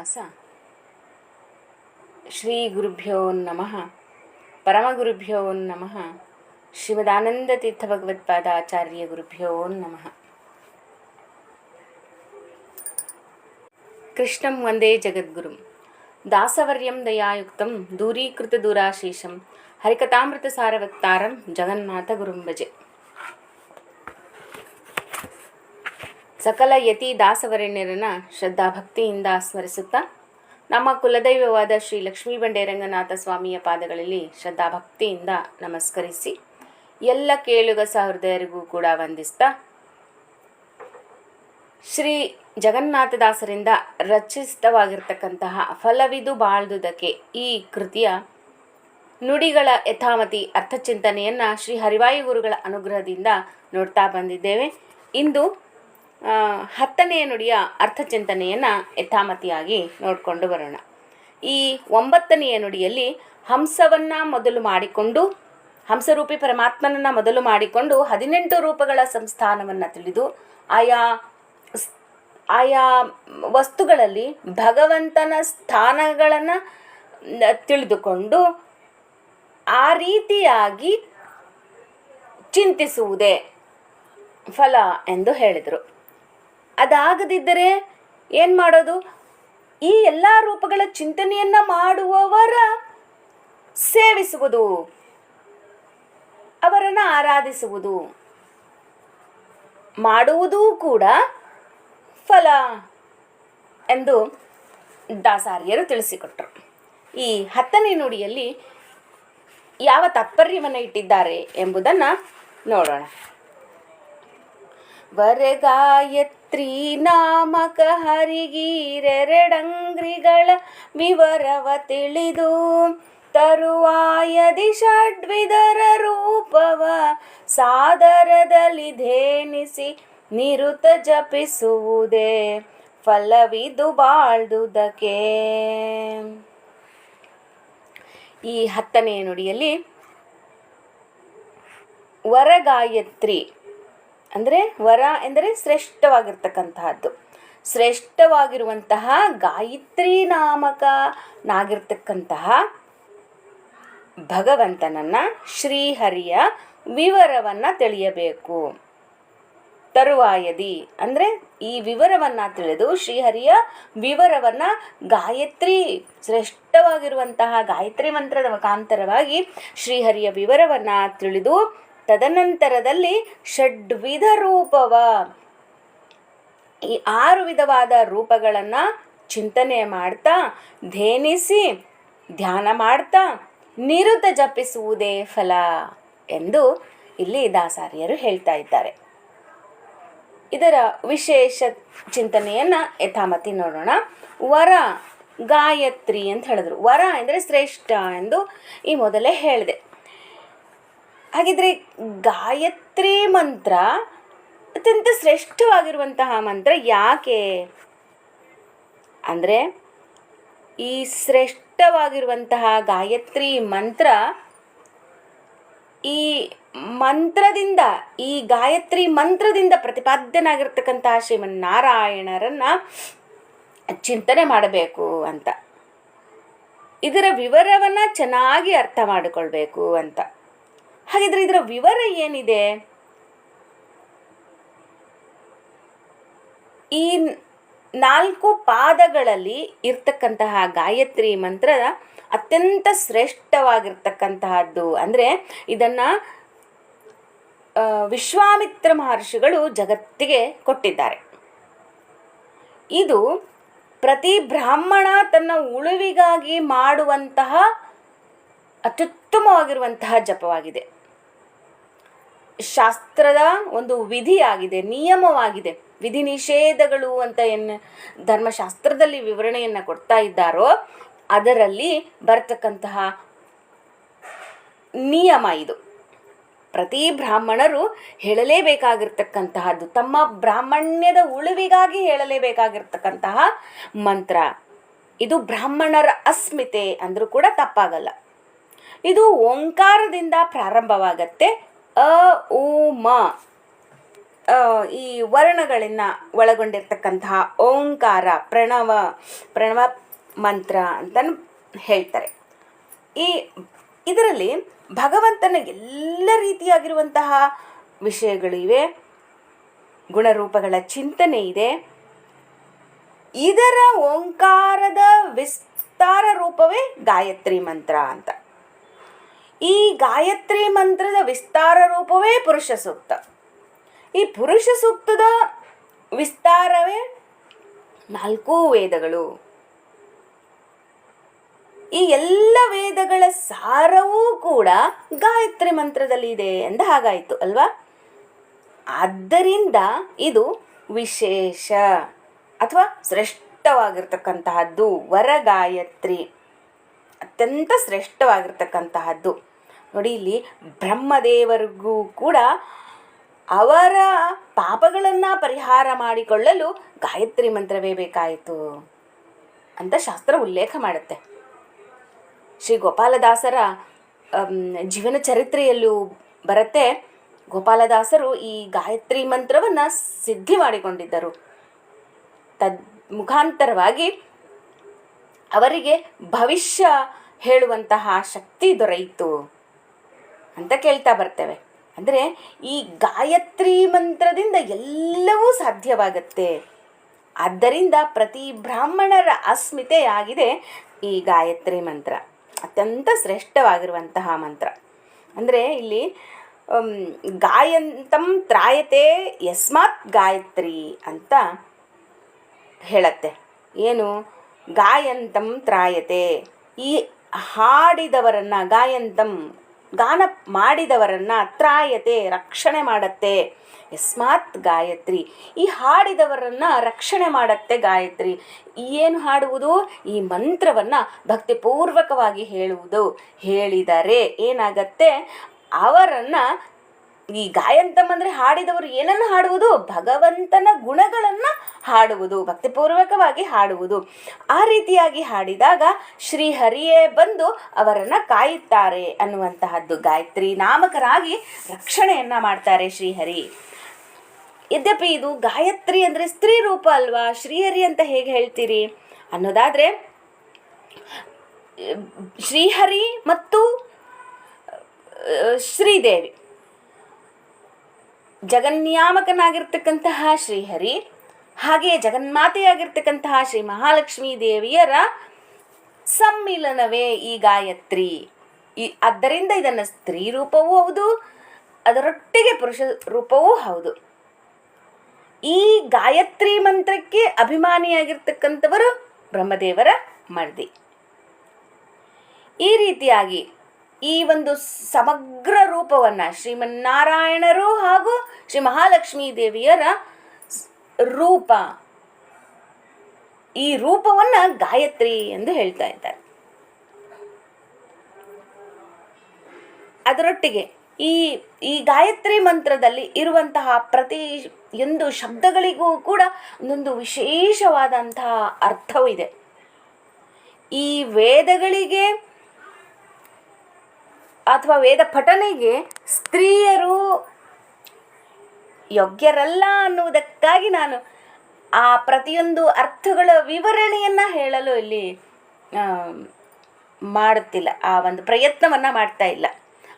ಶ್ರೀನಿವಾಸ ಶ್ರೀ ಗುರುಭ್ಯೋ ನಮಃ ಪರಮಗುರುಭ್ಯೋ ನಮಃ ಶ್ರೀಮದಾನಂದತೀರ್ಥ ಭಗವತ್ಪಾದ ಆಚಾರ್ಯ ಗುರುಭ್ಯೋ ನಮಃ ಕೃಷ್ಣಂ ವಂದೇ ಜಗದ್ಗುರುಂ ದಾಸವರ್ಯಂ ದಯಾಯುಕ್ತಂ ದೂರೀಕೃತ ದೂರಾಶೀಷಂ ಹರಿಕಥಾಮೃತ ಸಾರವತ್ತಾರಂ ಸಕಲ ಯತಿ ದಾಸವರಣ್ಯರನ್ನ ಶ್ರದ್ಧಾಭಕ್ತಿಯಿಂದ ಸ್ಮರಿಸುತ್ತಾ, ನಮ್ಮ ಕುಲದೈವವಾದ ಶ್ರೀ ಲಕ್ಷ್ಮೀ ಬಂಡೇರಂಗನಾಥ ಸ್ವಾಮಿಯ ಪಾದಗಳಲ್ಲಿ ಶ್ರದ್ಧಾಭಕ್ತಿಯಿಂದ ನಮಸ್ಕರಿಸಿ, ಎಲ್ಲ ಕೇಳುಗ ಸಹೃದಯರಿಗೂ ಕೂಡ ವಂದಿಸ್ತಾ, ಶ್ರೀ ಜಗನ್ನಾಥದಾಸರಿಂದ ರಚಿತವಾಗಿರ್ತಕ್ಕಂತಹ ಫಲವಿದು ಬಾಳ್ದುದಕ್ಕೆ ಈ ಕೃತಿಯ ನುಡಿಗಳ ಯಥಾಮತಿ ಅರ್ಥಚಿಂತನೆಯನ್ನು ಶ್ರೀ ಹರಿವಾಯು ಗುರುಗಳ ಅನುಗ್ರಹದಿಂದ ನೋಡ್ತಾ ಬಂದಿದ್ದೇವೆ. ಇಂದು ಹತ್ತನೆಯ ನುಡಿಯ ಅರ್ಥಚಿಂತನೆಯನ್ನು ಯಥಾಮತಿಯಾಗಿ ನೋಡಿಕೊಂಡು ಬರೋಣ. ಈ ಒಂಬತ್ತನೆಯ ನುಡಿಯಲ್ಲಿ ಹಂಸವನ್ನು ಮೊದಲು ಮಾಡಿಕೊಂಡು, ಹಂಸರೂಪಿ ಪರಮಾತ್ಮನನ್ನು ಮೊದಲು ಮಾಡಿಕೊಂಡು ಹದಿನೆಂಟು ರೂಪಗಳ ಸಂಸ್ಥಾನವನ್ನು ತಿಳಿದು, ಆಯಾ ಆಯಾ ವಸ್ತುಗಳಲ್ಲಿ ಭಗವಂತನ ಸ್ಥಾನಗಳನ್ನು ತಿಳಿದುಕೊಂಡು ಆ ರೀತಿಯಾಗಿ ಚಿಂತಿಸುವುದೇ ಫಲ ಎಂದು ಹೇಳಿದರು. ಅದಾಗದಿದ್ದರೆ ಏನು ಮಾಡೋದು? ಈ ಎಲ್ಲ ರೂಪಗಳ ಚಿಂತನೆಯನ್ನು ಮಾಡುವವರ ಸೇವಿಸುವುದು, ಅವರನ್ನು ಆರಾಧಿಸುವುದು. ಮಾಡುವುದೂ ಕೂಡ ಫಲ ಎಂದು ದಾಸಾರ್ಯರು ತಿಳಿಸಿಕೊಟ್ಟರು ಈ ಹತ್ತನೇ ನುಡಿಯಲ್ಲಿ ಯಾವ ತಾತ್ಪರ್ಯವನ್ನು ಇಟ್ಟಿದ್ದಾರೆ ಎಂಬುದನ್ನು ನೋಡೋಣ. ವರಗಾಯತ್ರಿ ನಾಮಕ ಹರಿಗೀರೆರಡಂಗ್ರಿಗಳ ವಿವರವ ತಿಳಿದು ತರುವಾಯದಿ ದಿಷಡ್ವಿದರ ರೂಪವ ಸಾದರದಲ್ಲಿ ಧೇನಿಸಿ ನಿರುತ ಜಪಿಸುವುದೇ ಫಲವಿದು ಬಾಳ್ದುದಕ್ಕೆ. ಈ ಹತ್ತನೆಯ ನುಡಿಯಲ್ಲಿ ವರಗಾಯತ್ರಿ ಅಂದರೆ ವರ ಎಂದರೆ ಶ್ರೇಷ್ಠವಾಗಿರ್ತಕ್ಕಂತಹದ್ದು. ಶ್ರೇಷ್ಠವಾಗಿರುವಂತಹ ಗಾಯತ್ರಿ ನಾಮಕ ನಾಮಕನಾಗಿರ್ತಕ್ಕಂತಹ ಭಗವಂತನನ್ನು ಶ್ರೀಹರಿಯ ವಿವರವನ್ನು ತಿಳಿಯಬೇಕು. ತರುವಾಯದಿ ಅಂದರೆ ಈ ವಿವರವನ್ನು ತಿಳಿದು ಶ್ರೀಹರಿಯ ವಿವರವನ್ನು ಗಾಯತ್ರಿ, ಶ್ರೇಷ್ಠವಾಗಿರುವಂತಹ ಗಾಯತ್ರಿ ಮಂತ್ರದ ಮುಖಾಂತರವಾಗಿ ಶ್ರೀಹರಿಯ ವಿವರವನ್ನು ತಿಳಿದು ತದನಂತರದಲ್ಲಿ ಷಡ್ವಿಧ ರೂಪವ ಈ ಆರು ವಿಧವಾದ ರೂಪಗಳನ್ನು ಚಿಂತನೆ ಮಾಡ್ತಾ ಧೇನಿಸಿ ಧ್ಯಾನ ಮಾಡ್ತಾ, ನಿರುತ ಜಪಿಸುವುದೇ ಫಲ ಎಂದು ಇಲ್ಲಿ ದಾಸಾರಿಯರು ಹೇಳ್ತಾ ಇದ್ದಾರೆ. ಇದರ ವಿಶೇಷ ಚಿಂತನೆಯನ್ನು ಯಥಾಮತಿ ನೋಡೋಣ. ವರ, ಗಾಯತ್ರಿ ಅಂತ ಹೇಳಿದ್ರು. ವರ ಅಂದರೆ ಶ್ರೇಷ್ಠ ಎಂದು ಈ ಮೊದಲೇ ಹೇಳಿದೆ. ಹಾಗಿದ್ರೆ ಗಾಯತ್ರಿ ಮಂತ್ರ ಅತ್ಯಂತ ಶ್ರೇಷ್ಠವಾಗಿರುವಂತಹ ಮಂತ್ರ ಯಾಕೆ? ಅಂದರೆ ಈ ಶ್ರೇಷ್ಠವಾಗಿರುವಂತಹ ಗಾಯತ್ರಿ ಮಂತ್ರ ಈ ಮಂತ್ರದಿಂದ, ಈ ಗಾಯತ್ರಿ ಮಂತ್ರದಿಂದ ಪ್ರತಿಪಾದ್ಯನಾಗಿರ್ತಕ್ಕಂತಹ ಶ್ರೀಮನ್ನಾರಾಯಣರನ್ನ ಚಿಂತನೆ ಮಾಡಬೇಕು ಅಂತ. ಇದರ ವಿವರವನ್ನು ಚೆನ್ನಾಗಿ ಅರ್ಥ ಮಾಡಿಕೊಳ್ಬೇಕು ಅಂತ. ಹಾಗಿದ್ರೆ ಇದರ ವಿವರ ಏನಿದೆ? ಈ ನಾಲ್ಕು ಪಾದಗಳಲ್ಲಿ ಇರ್ತಕ್ಕಂತಹ ಗಾಯತ್ರಿ ಮಂತ್ರ ಅತ್ಯಂತ ಶ್ರೇಷ್ಠವಾಗಿರ್ತಕ್ಕಂತಹದ್ದು. ಅಂದರೆ ಇದನ್ನು ವಿಶ್ವಾಮಿತ್ರ ಮಹರ್ಷಿಗಳು ಜಗತ್ತಿಗೆ ಕೊಟ್ಟಿದ್ದಾರೆ. ಇದು ಪ್ರತಿ ಬ್ರಾಹ್ಮಣ ತನ್ನ ಉಳುವಿಗಾಗಿ ಮಾಡುವಂತಹ ಅತ್ಯುತ್ತಮವಾಗಿರುವಂತಹ ಜಪವಾಗಿದೆ. ಶಾಸ್ತ್ರದ ಒಂದು ವಿಧಿಯಾಗಿದೆ, ನಿಯಮವಾಗಿದೆ. ವಿಧಿ ನಿಷೇಧಗಳು ಅಂತ ಏನು ಧರ್ಮಶಾಸ್ತ್ರದಲ್ಲಿ ವಿವರಣೆಯನ್ನು ಕೊಡ್ತಾ ಇದ್ದಾರೋ, ಅದರಲ್ಲಿ ಬರತಕ್ಕಂತಹ ನಿಯಮ ಇದು. ಪ್ರತಿ ಬ್ರಾಹ್ಮಣರು ಹೇಳಲೇಬೇಕಾಗಿರ್ತಕ್ಕಂತಹದ್ದು, ತಮ್ಮ ಬ್ರಾಹ್ಮಣ್ಯದ ಉಳಿವಿಗಾಗಿ ಹೇಳಲೇಬೇಕಾಗಿರ್ತಕ್ಕಂತಹ ಮಂತ್ರ. ಇದು ಬ್ರಾಹ್ಮಣರ ಅಸ್ಮಿತೆ ಅಂದರೂ ಕೂಡ ತಪ್ಪಾಗಲ್ಲ. ಇದು ಓಂಕಾರದಿಂದ ಪ್ರಾರಂಭವಾಗತ್ತೆ ಅ, ಉ, ಮ. ಈ ವರ್ಣಗಳನ್ನು ಒಳಗೊಂಡಿರ್ತಕ್ಕಂತಹ ಓಂಕಾರ, ಪ್ರಣವ ಪ್ರಣವ ಮಂತ್ರ ಅಂತಲೂ ಹೇಳ್ತಾರೆ. ಈ ಇದರಲ್ಲಿ ಭಗವಂತನ ಎಲ್ಲ ರೀತಿಯಾಗಿರುವಂತಹ ವಿಷಯಗಳಿವೆ ಗುಣರೂಪಗಳ ಚಿಂತನೆ ಇದೆ. ಇದರ ಓಂಕಾರದ ವಿಸ್ತಾರ ರೂಪವೇ ಗಾಯತ್ರಿ ಮಂತ್ರ ಅಂತ. ಈ ಗಾಯತ್ರಿ ಮಂತ್ರದ ವಿಸ್ತಾರ ರೂಪವೇ ಪುರುಷ ಸೂಕ್ತ. ಈ ಪುರುಷ ಸೂಕ್ತದ ವಿಸ್ತಾರವೇ ನಾಲ್ಕೂ ವೇದಗಳು. ಈ ಎಲ್ಲ ವೇದಗಳ ಸಾರವೂ ಕೂಡ ಗಾಯತ್ರಿ ಮಂತ್ರದಲ್ಲಿ ಇದೆ ಎಂದ ಹಾಗಾಯಿತು, ಅಲ್ವಾ? ಆದ್ದರಿಂದ ಇದು ವಿಶೇಷ ಅಥವಾ ಶ್ರೇಷ್ಠವಾಗಿರ್ತಕ್ಕಂತಹದ್ದು ವರಗಾಯತ್ರಿ. ಅತ್ಯಂತ ಶ್ರೇಷ್ಠವಾಗಿರ್ತಕ್ಕಂತಹದ್ದು. ನೋಡಿ ಇಲ್ಲಿ ಬ್ರಹ್ಮದೇವರಿಗೂ ಕೂಡ ಅವರ ಪಾಪಗಳನ್ನು ಪರಿಹಾರ ಮಾಡಿಕೊಳ್ಳಲು ಗಾಯತ್ರಿ ಮಂತ್ರವೇ ಬೇಕಾಯಿತು ಅಂತ ಶಾಸ್ತ್ರ ಉಲ್ಲೇಖ ಮಾಡುತ್ತೆ. ಶ್ರೀ ಗೋಪಾಲದಾಸರ ಜೀವನ ಚರಿತ್ರೆಯಲ್ಲೂ ಬರುತ್ತೆ. ಗೋಪಾಲದಾಸರು ಈ ಗಾಯತ್ರಿ ಮಂತ್ರವನ್ನು ಸಿದ್ಧಿ ಮಾಡಿಕೊಂಡಿದ್ದರು. ತದ್ ಮುಖಾಂತರವಾಗಿ ಅವರಿಗೆ ಭವಿಷ್ಯ ಹೇಳುವಂತಹ ಶಕ್ತಿ ದೊರೆಯಿತು. ಅಂತ ಕೇಳ್ತಾ ಬರ್ತೇವೆ. ಅಂದರೆ ಈ ಗಾಯತ್ರಿ ಮಂತ್ರದಿಂದ ಎಲ್ಲವೂ ಸಾಧ್ಯವಾಗತ್ತೆ. ಆದ್ದರಿಂದ ಪ್ರತಿ ಬ್ರಾಹ್ಮಣರ ಅಸ್ಮಿತೆಯಾಗಿದೆ ಈ ಗಾಯತ್ರಿ ಮಂತ್ರ. ಅತ್ಯಂತ ಶ್ರೇಷ್ಠವಾಗಿರುವಂತಹ ಮಂತ್ರ. ಅಂದರೆ ಇಲ್ಲಿ ಗಾಯಂತಂ ತ್ರಾಯತೆ ಯಸ್ಮಾತ್ ಗಾಯತ್ರಿ ಅಂತ ಹೇಳತ್ತೆ. ಏನು? ಗಾಯಂತಂ ತ್ರಾಯತೆ. ಈ ಹಾಡಿದವರನ್ನ ಗಾಯಂತಂ ಗಾನ ಮಾಡಿದವರನ್ನ ತ್ರಾಯತೆ, ರಕ್ಷಣೆ ಮಾಡತ್ತೆ. ಯಸ್ಮಾತ್ ಗಾಯತ್ರಿ. ಈ ಹಾಡಿದವರನ್ನ ರಕ್ಷಣೆ ಮಾಡತ್ತೆ ಗಾಯತ್ರಿ. ಏನು ಹಾಡುವುದು? ಈ ಮಂತ್ರವನ್ನು ಭಕ್ತಿಪೂರ್ವಕವಾಗಿ ಹೇಳುವುದು. ಹೇಳಿದರೆ ಏನಾಗತ್ತೆ? ಅವರನ್ನ ಈ ಗಾಯಂತಂ ಅಂದರೆ ಹಾಡಿದವರು ಏನನ್ನು ಹಾಡುವುದು? ಭಗವಂತನ ಗುಣಗಳನ್ನು ಹಾಡುವುದು, ಭಕ್ತಿಪೂರ್ವಕವಾಗಿ ಹಾಡುವುದು. ಆ ರೀತಿಯಾಗಿ ಹಾಡಿದಾಗ ಶ್ರೀಹರಿಯೇ ಬಂದು ಅವರನ್ನು ಕಾಯುತ್ತಾರೆ ಅನ್ನುವಂತಹದ್ದು. ಗಾಯತ್ರಿ ನಾಮಕರಾಗಿ ರಕ್ಷಣೆಯನ್ನ ಮಾಡ್ತಾರೆ ಶ್ರೀಹರಿ. ಯದ್ಯಪಿ ಇದು ಗಾಯತ್ರಿ ಅಂದರೆ ಸ್ತ್ರೀ ರೂಪ ಅಲ್ವಾ? ಶ್ರೀಹರಿ ಅಂತ ಹೇಗೆ ಹೇಳ್ತೀರಿ? ಅನ್ನೋದಾದರೆ, ಶ್ರೀಹರಿ ಮತ್ತು ಶ್ರೀದೇವಿ. ಜಗನ್ಯಾಮಕನಾಗಿರ್ತಕ್ಕಂತಹ ಶ್ರೀಹರಿ, ಹಾಗೆಯೇ ಜಗನ್ಮಾತೆಯಾಗಿರ್ತಕ್ಕಂತಹ ಶ್ರೀ ಮಹಾಲಕ್ಷ್ಮೀ ದೇವಿಯರ ಸಮ್ಮಿಲನವೇ ಈ ಗಾಯತ್ರಿ. ಈ ಆದ್ದರಿಂದ ಇದನ್ನು ಸ್ತ್ರೀ ರೂಪವೂ ಹೌದು, ಅದರೊಟ್ಟಿಗೆ ಪುರುಷ ರೂಪವೂ ಹೌದು. ಈ ಗಾಯತ್ರಿ ಮಂತ್ರಕ್ಕೆ ಅಭಿಮಾನಿಯಾಗಿರ್ತಕ್ಕಂಥವರು ಬ್ರಹ್ಮದೇವರ ಮರ್ದಿ. ಈ ರೀತಿಯಾಗಿ ಈ ಒಂದು ಸಮಗ್ರ ರೂಪವನ್ನು ಶ್ರೀಮನ್ನಾರಾಯಣರು ಹಾಗೂ ಶ್ರೀ ಮಹಾಲಕ್ಷ್ಮೀ ದೇವಿಯರ ರೂಪ, ಈ ರೂಪವನ್ನ ಗಾಯತ್ರಿ ಎಂದು ಹೇಳ್ತಾ ಇದ್ದಾರೆ. ಅದರೊಟ್ಟಿಗೆ ಈ ಈ ಗಾಯತ್ರಿ ಮಂತ್ರದಲ್ಲಿ ಇರುವಂತಹ ಪ್ರತಿ ಎಂದು ಶಬ್ದಗಳಿಗೂ ಕೂಡ ಒಂದೊಂದು ವಿಶೇಷವಾದಂತಹ ಅರ್ಥವಿದೆ. ಈ ವೇದಗಳಿಗೆ ಅಥವಾ ವೇದ ಪಠನೆಗೆ ಸ್ತ್ರೀಯರು ಯೋಗ್ಯರಲ್ಲ ಅನ್ನುವುದಕ್ಕಾಗಿ ನಾನು ಆ ಪ್ರತಿಯೊಂದು ಅರ್ಥಗಳ ವಿವರಣೆಯನ್ನು ಹೇಳಲು ಇಲ್ಲಿ ಮಾಡುತ್ತಿಲ್ಲ. ಆ ಒಂದು ಪ್ರಯತ್ನವನ್ನು ಮಾಡ್ತಾ ಇಲ್ಲ.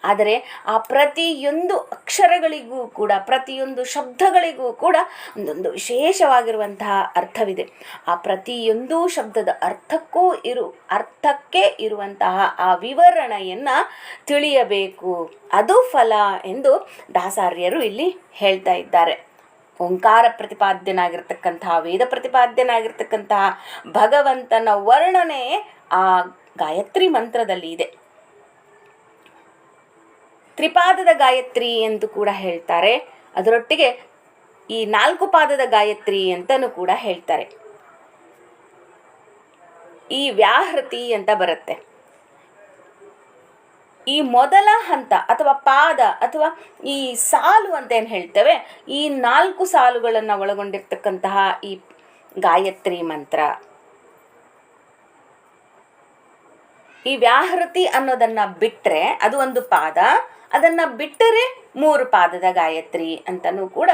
ಆದರೆ ಆ ಪ್ರತಿಯೊಂದು ಅಕ್ಷರಗಳಿಗೂ ಕೂಡ, ಪ್ರತಿಯೊಂದು ಶಬ್ದಗಳಿಗೂ ಕೂಡ ಒಂದೊಂದು ವಿಶೇಷವಾಗಿರುವಂತಹ ಅರ್ಥವಿದೆ. ಆ ಪ್ರತಿಯೊಂದು ಶಬ್ದದ ಅರ್ಥಕ್ಕೂ ಇರು, ಅರ್ಥಕ್ಕೆ ಇರುವಂತಹ ಆ ವಿವರಣೆಯನ್ನು ತಿಳಿಯಬೇಕು. ಅದು ಫಲ ಎಂದು ದಾಸಾರ್ಯರು ಇಲ್ಲಿ ಹೇಳ್ತಾ ಇದ್ದಾರೆ. ಓಂಕಾರ ಪ್ರತಿಪಾದ್ಯನಾಗಿರ್ತಕ್ಕಂತಹ, ವೇದ ಪ್ರತಿಪಾದ್ಯನಾಗಿರ್ತಕ್ಕಂತಹ ಭಗವಂತನ ವರ್ಣನೆ ಆ ಗಾಯತ್ರಿ ಮಂತ್ರದಲ್ಲಿ ಇದೆ. ತ್ರಿಪಾದದ ಗಾಯತ್ರಿ ಎಂದು ಕೂಡ ಹೇಳ್ತಾರೆ. ಅದರೊಟ್ಟಿಗೆ ಈ ನಾಲ್ಕು ಪಾದದ ಗಾಯತ್ರಿ ಅಂತಲೂ ಕೂಡ ಹೇಳ್ತಾರೆ. ಈ ವ್ಯಾಹೃತಿ ಅಂತ ಬರುತ್ತೆ. ಈ ಮೊದಲ ಹಂತ ಅಥವಾ ಪಾದ ಅಥವಾ ಈ ಸಾಲು ಅಂತ ಏನು ಹೇಳ್ತೇವೆ? ಈ ನಾಲ್ಕು ಸಾಲುಗಳನ್ನು ಒಳಗೊಂಡಿರ್ತಕ್ಕಂತಹ ಈ ಗಾಯತ್ರಿ ಮಂತ್ರ. ಈ ವ್ಯಾಹೃತಿ ಅನ್ನೋದನ್ನ ಬಿಟ್ಟರೆ ಅದು ಒಂದು ಪಾದ. ಅದನ್ನು ಬಿಟ್ಟರೆ ಮೂರು ಪಾದದ ಗಾಯತ್ರಿ ಅಂತಲೂ ಕೂಡ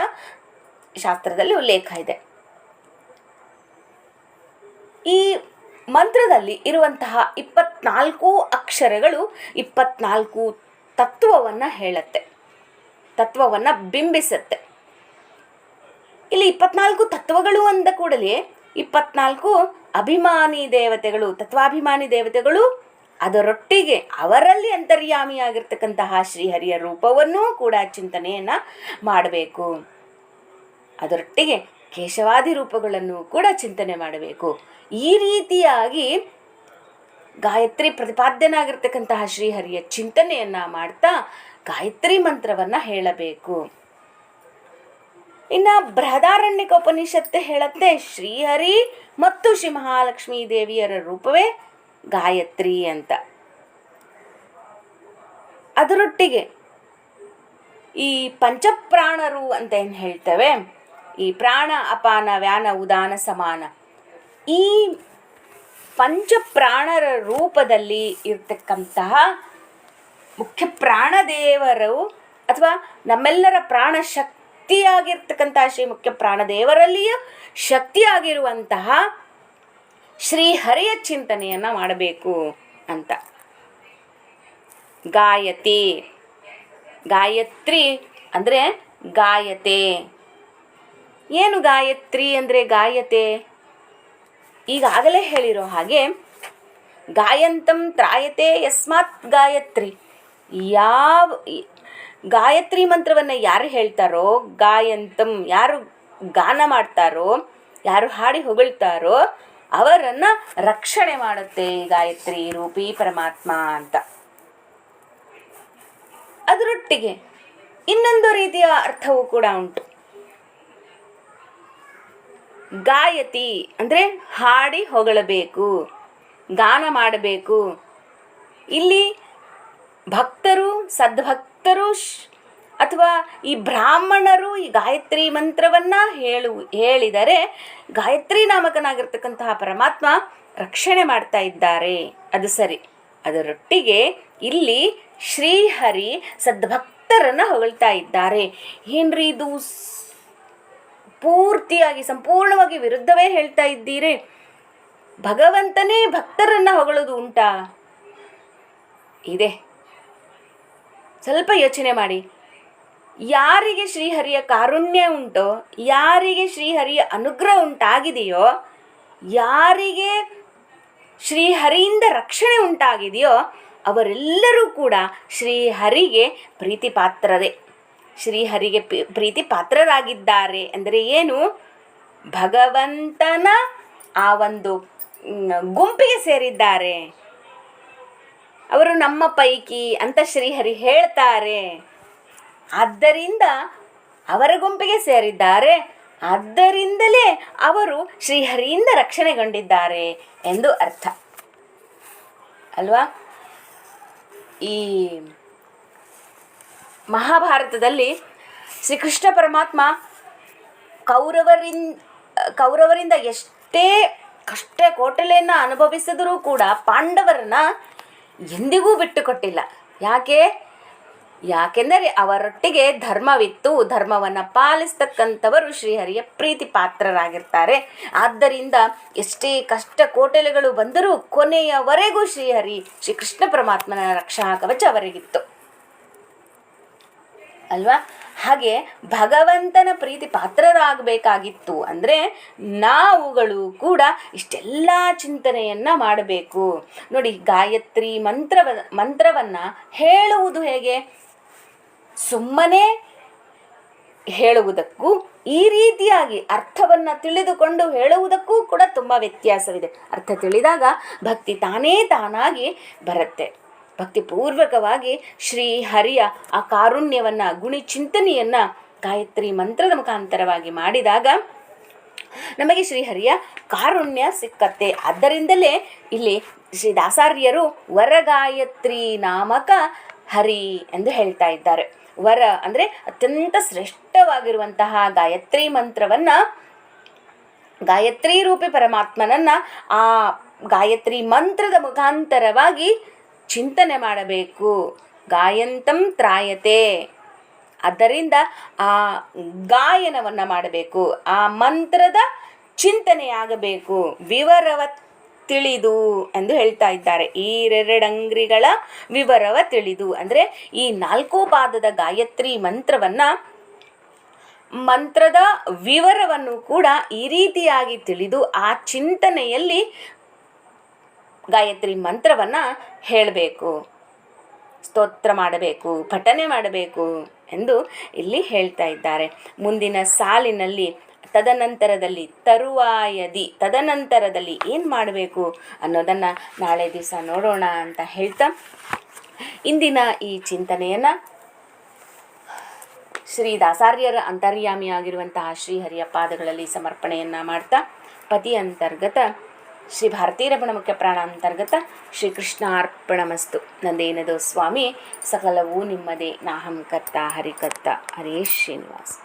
ಶಾಸ್ತ್ರದಲ್ಲಿ ಉಲ್ಲೇಖ ಇದೆ. ಈ ಮಂತ್ರದಲ್ಲಿ ಇರುವಂತಹ ಇಪ್ಪತ್ನಾಲ್ಕು ಅಕ್ಷರಗಳು ಇಪ್ಪತ್ನಾಲ್ಕು ತತ್ವವನ್ನು ಹೇಳುತ್ತೆ. ತತ್ವವನ್ನು ಬಿಂಬಿಸುತ್ತೆ. ಇಲ್ಲಿ ಇಪ್ಪತ್ನಾಲ್ಕು ತತ್ವಗಳು ಅಂದ ಕೂಡಲೇ ಇಪ್ಪತ್ನಾಲ್ಕು ಅಭಿಮಾನಿ ದೇವತೆಗಳು, ತತ್ವಾಭಿಮಾನಿ ದೇವತೆಗಳು ಅದರೊಟ್ಟಿಗೆ ಅವರಲ್ಲಿ ಅಂತರ್ಯಾಮಿಯಾಗಿರ್ತಕ್ಕಂತಹ ಶ್ರೀಹರಿಯ ರೂಪವನ್ನೂ ಕೂಡ ಚಿಂತನೆಯನ್ನು ಮಾಡಬೇಕು. ಅದರೊಟ್ಟಿಗೆ ಕೇಶವಾದಿ ರೂಪಗಳನ್ನು ಕೂಡ ಚಿಂತನೆ ಮಾಡಬೇಕು. ಈ ರೀತಿಯಾಗಿ ಗಾಯತ್ರಿ ಪ್ರತಿಪಾದ್ಯನಾಗಿರ್ತಕ್ಕಂತಹ ಶ್ರೀಹರಿಯ ಚಿಂತನೆಯನ್ನು ಮಾಡ್ತಾ ಗಾಯತ್ರಿ ಮಂತ್ರವನ್ನು ಹೇಳಬೇಕು. ಇನ್ನು ಬೃಹದಾರಣ್ಯಕ ಉಪನಿಷತ್ತು ಹೇಳುತ್ತೆ, ಶ್ರೀಹರಿ ಮತ್ತು ಶ್ರೀ ಮಹಾಲಕ್ಷ್ಮೀ ದೇವಿಯರ ರೂಪವೇ ಗಾಯತ್ರಿ ಅಂತ. ಅದರೊಟ್ಟಿಗೆ ಈ ಪಂಚಪ್ರಾಣರು ಅಂತ ಏನು ಹೇಳ್ತೇವೆ? ಈ ಪ್ರಾಣ, ಅಪಾನ, ವ್ಯಾನ, ಉದಾನ, ಸಮಾನ. ಈ ಪಂಚಪ್ರಾಣರ ರೂಪದಲ್ಲಿ ಇರ್ತಕ್ಕಂತಹ ಮುಖ್ಯ ಪ್ರಾಣದೇವರು ಅಥವಾ ನಮ್ಮೆಲ್ಲರ ಪ್ರಾಣ ಶಕ್ತಿಯಾಗಿರ್ತಕ್ಕಂತಹ ಶ್ರೀ ಮುಖ್ಯ ಪ್ರಾಣದೇವರಲ್ಲಿಯೂ ಶಕ್ತಿಯಾಗಿರುವಂತಹ ಶ್ರೀಹರಿಯ ಚಿಂತನೆಯನ್ನು ಮಾಡಬೇಕು ಅಂತ. ಗಾಯತಿ. ಗಾಯತ್ರಿ ಅಂದರೆ ಗಾಯತೆ. ಏನು ಗಾಯತ್ರಿ ಅಂದರೆ ಗಾಯತೆ? ಈಗಾಗಲೇ ಹೇಳಿರೋ ಹಾಗೆ ಗಾಯಂತಂ ತ್ರಾಯತೆ ಯಸ್ಮಾತ್ ಗಾಯತ್ರಿ. ಯಾವ ಗಾಯತ್ರಿ ಮಂತ್ರವನ್ನು ಯಾರು ಹೇಳ್ತಾರೋ, ಗಾಯಂತಂ ಯಾರು ಗಾನ ಮಾಡ್ತಾರೋ, ಯಾರು ಹಾಡಿ ಹೊಗಳ್ತಾರೋ ಅವರನ್ನು ರಕ್ಷಣೆ ಮಾಡುತ್ತೆ ಗಾಯತ್ರಿ ರೂಪಿ ಪರಮಾತ್ಮ ಅಂತ. ಅದರೊಟ್ಟಿಗೆ ಇನ್ನೊಂದು ರೀತಿಯ ಅರ್ಥವೂ ಕೂಡ ಉಂಟು. ಗಾಯತಿ ಅಂದರೆ ಹಾಡಿ ಹೊಗಳಬೇಕು, ಗಾನ ಮಾಡಬೇಕು. ಇಲ್ಲಿ ಭಕ್ತರು, ಸದ್ಭಕ್ತರು ಅಥವಾ ಈ ಬ್ರಾಹ್ಮಣರು ಈ ಗಾಯತ್ರಿ ಮಂತ್ರವನ್ನು ಹೇಳು, ಹೇಳಿದರೆ ಗಾಯತ್ರಿ ನಾಮಕನಾಗಿರ್ತಕ್ಕಂತಹ ಪರಮಾತ್ಮ ರಕ್ಷಣೆ ಮಾಡ್ತಾ ಇದ್ದಾರೆ. ಅದು ಸರಿ. ಅದರೊಟ್ಟಿಗೆ ಇಲ್ಲಿ ಶ್ರೀಹರಿ ಸದ್ಭಕ್ತರನ್ನು ಹೊಗಳ್ತಾ ಇದ್ದಾರೆ. ಏನ್ರಿ ಇದು ಪೂರ್ತಿಯಾಗಿ ಸಂಪೂರ್ಣವಾಗಿ ವಿರುದ್ಧವೇ ಹೇಳ್ತಾ ಇದ್ದೀರಿ. ಭಗವಂತನೇ ಭಕ್ತರನ್ನ ಹೊಗಳೋದು ಉಂಟಾ? ಇದೆ. ಸ್ವಲ್ಪ ಯೋಚನೆ ಮಾಡಿ. ಯಾರಿಗೆ ಶ್ರೀಹರಿಯ ಕಾರುಣ್ಯ ಉಂಟೋ, ಯಾರಿಗೆ ಶ್ರೀಹರಿಯ ಅನುಗ್ರಹ ಉಂಟಾಗಿದೆಯೋ, ಯಾರಿಗೆ ಶ್ರೀಹರಿಯಿಂದ ರಕ್ಷಣೆ ಉಂಟಾಗಿದೆಯೋ, ಅವರೆಲ್ಲರೂ ಕೂಡ ಶ್ರೀಹರಿಗೆ ಪ್ರೀತಿ ಪಾತ್ರರೇ ಶ್ರೀಹರಿಗೆ ಪ್ರೀತಿ ಪಾತ್ರರಾಗಿದ್ದಾರೆ ಅಂದರೆ ಏನು? ಭಗವಂತನ ಆ ಒಂದು ಗುಂಪಿಗೆ ಸೇರಿದ್ದಾರೆ. ಅವರು ನಮ್ಮ ಪೈಕಿ ಅಂತ ಶ್ರೀಹರಿ ಹೇಳ್ತಾರೆ. ಆದ್ದರಿಂದ ಅವರ ಗುಂಪಿಗೆ ಸೇರಿದ್ದಾರೆ. ಆದ್ದರಿಂದಲೇ ಅವರು ಶ್ರೀಹರಿಯಿಂದ ರಕ್ಷಣೆಗೊಂಡಿದ್ದಾರೆ ಎಂದು ಅರ್ಥ. ಅಲ್ವಾ? ಈ ಮಹಾಭಾರತದಲ್ಲಿ ಶ್ರೀಕೃಷ್ಣ ಪರಮಾತ್ಮ ಕೌರವರಿಂದ ಕೌರವರಿಂದ ಎಷ್ಟೇ ಕಷ್ಟ ಕೋಟಲೆಯನ್ನು ಅನುಭವಿಸಿದರೂ ಕೂಡ ಪಾಂಡವರನ್ನ ಎಂದಿಗೂ ಬಿಟ್ಟುಕೊಟ್ಟಿಲ್ಲ. ಯಾಕೆ? ಯಾಕೆಂದರೆ ಅವರೊಟ್ಟಿಗೆ ಧರ್ಮವಿತ್ತು, ಧರ್ಮವನ್ನು ಪಾಲಿಸ್ತಕ್ಕಂಥವರು ಶ್ರೀಹರಿಯ ಪ್ರೀತಿ ಪಾತ್ರರಾಗಿರ್ತಾರೆ. ಆದ್ದರಿಂದ ಎಷ್ಟೇ ಕಷ್ಟ ಕೋಟೆಲೆಗಳು ಬಂದರೂ ಕೊನೆಯವರೆಗೂ ಶ್ರೀಹರಿ ಶ್ರೀ ಕೃಷ್ಣ ಪರಮಾತ್ಮನ ರಕ್ಷಾ ಕವಚ ಅವರಿಗಿತ್ತು. ಅಲ್ವಾ? ಹಾಗೆ ಭಗವಂತನ ಪ್ರೀತಿ ಪಾತ್ರರಾಗಬೇಕಾಗಿತ್ತು ಅಂದರೆ ನಾವುಗಳು ಕೂಡ ಇಷ್ಟೆಲ್ಲ ಚಿಂತನೆಯನ್ನು ಮಾಡಬೇಕು. ನೋಡಿ, ಗಾಯತ್ರಿ ಮಂತ್ರವ, ಮಂತ್ರವನ್ನು ಹೇಳುವುದು ಹೇಗೆ? ಸುಮ್ಮನೆ ಹೇಳುವುದಕ್ಕೂ, ಈ ರೀತಿಯಾಗಿ ಅರ್ಥವನ್ನು ತಿಳಿದುಕೊಂಡು ಹೇಳುವುದಕ್ಕೂ ಕೂಡ ತುಂಬ ವ್ಯತ್ಯಾಸವಿದೆ. ಅರ್ಥ ತಿಳಿದಾಗ ಭಕ್ತಿ ತಾನೇ ತಾನಾಗಿ ಬರುತ್ತೆ. ಭಕ್ತಿಪೂರ್ವಕವಾಗಿ ಶ್ರೀ ಹರಿಯ ಆ ಕಾರುಣ್ಯವನ್ನು, ಗುಣಿ ಚಿಂತನೆಯನ್ನು ಗಾಯತ್ರಿ ಮಂತ್ರದ ಮುಖಾಂತರವಾಗಿ ಮಾಡಿದಾಗ ನಮಗೆ ಶ್ರೀಹರಿಯ ಕಾರುಣ್ಯ ಸಿಕ್ಕತ್ತೆ. ಆದ್ದರಿಂದಲೇ ಇಲ್ಲಿ ಶ್ರೀ ದಾಸಾರ್ಯರು ವರಗಾಯತ್ರಿ ನಾಮಕ ಹರಿ ಎಂದು ಹೇಳ್ತಾ ಇದ್ದಾರೆ. ವರ ಅಂದರೆ ಅತ್ಯಂತ ಶ್ರೇಷ್ಠವಾಗಿರುವಂತಹ ಗಾಯತ್ರಿ ಮಂತ್ರವನ್ನು ಗಾಯತ್ರಿ ರೂಪಿ ಪರಮಾತ್ಮನನ್ನ ಆ ಗಾಯತ್ರಿ ಮಂತ್ರದ ಮುಖಾಂತರವಾಗಿ ಚಿಂತನೆ ಮಾಡಬೇಕು. ಗಾಯಂತಂ ತ್ರಾಯತೆ. ಆದ್ದರಿಂದ ಆ ಗಾಯನವನ್ನು ಮಾಡಬೇಕು. ಆ ಮಂತ್ರದ ಚಿಂತನೆಯಾಗಬೇಕು. ವಿವರವ ತಿಳಿದು ಎಂದು ಹೇಳ್ತಾ ಇದ್ದಾರೆ. ಈ ಎರಡಂಗ್ರಿಗಳ ವಿವರವ ತಿಳಿದು. ಅಂದರೆ ಈ ನಾಲ್ಕು ಪಾದದ ಗಾಯತ್ರಿ ಮಂತ್ರವನ್ನು, ಮಂತ್ರದ ವಿವರವನ್ನು ಕೂಡ ಈ ರೀತಿಯಾಗಿ ತಿಳಿದು ಆ ಚಿಂತನೆಯಲ್ಲಿ ಗಾಯತ್ರಿ ಮಂತ್ರವನ್ನು ಹೇಳಬೇಕು. ಸ್ತೋತ್ರ ಮಾಡಬೇಕು, ಪಠನೆ ಮಾಡಬೇಕು ಎಂದು ಇಲ್ಲಿ ಹೇಳ್ತಾ ಇದ್ದಾರೆ. ಮುಂದಿನ ಸಾಲಿನಲ್ಲಿ ತದನಂತರದಲ್ಲಿ ತರುವಾಯದಿ, ತದನಂತರದಲ್ಲಿ ಏನು ಮಾಡಬೇಕು ಅನ್ನೋದನ್ನು ನಾಳೆ ದಿವಸ ನೋಡೋಣ ಅಂತ ಹೇಳ್ತಾ ಇಂದಿನ ಈ ಚಿಂತನೆಯನ್ನು ಶ್ರೀ ದಾಸಾರ್ಯರ ಅಂತರ್ಯಾಮಿಯಾಗಿರುವಂತಹ ಶ್ರೀಹರಿಯ ಪಾದಗಳಲ್ಲಿ ಸಮರ್ಪಣೆಯನ್ನು ಮಾಡ್ತಾ ಪತಿ ಅಂತರ್ಗತ ಶ್ರೀ ಭಾರತೀ ರಮಣ ಮುಖ್ಯ ಪ್ರಾಣ ಅಂತರ್ಗತ ಶ್ರೀ ಕೃಷ್ಣಾರ್ಪಣಮಸ್ತು ನಂದೇನದು ಸ್ವಾಮಿ, ಸಕಲವೂ ನಿಮ್ಮದೇ. ನಾಹಂ ಕರ್ತ ಹರಿಕರ್ತ ಹರೇ ಶ್ರೀನಿವಾಸ್.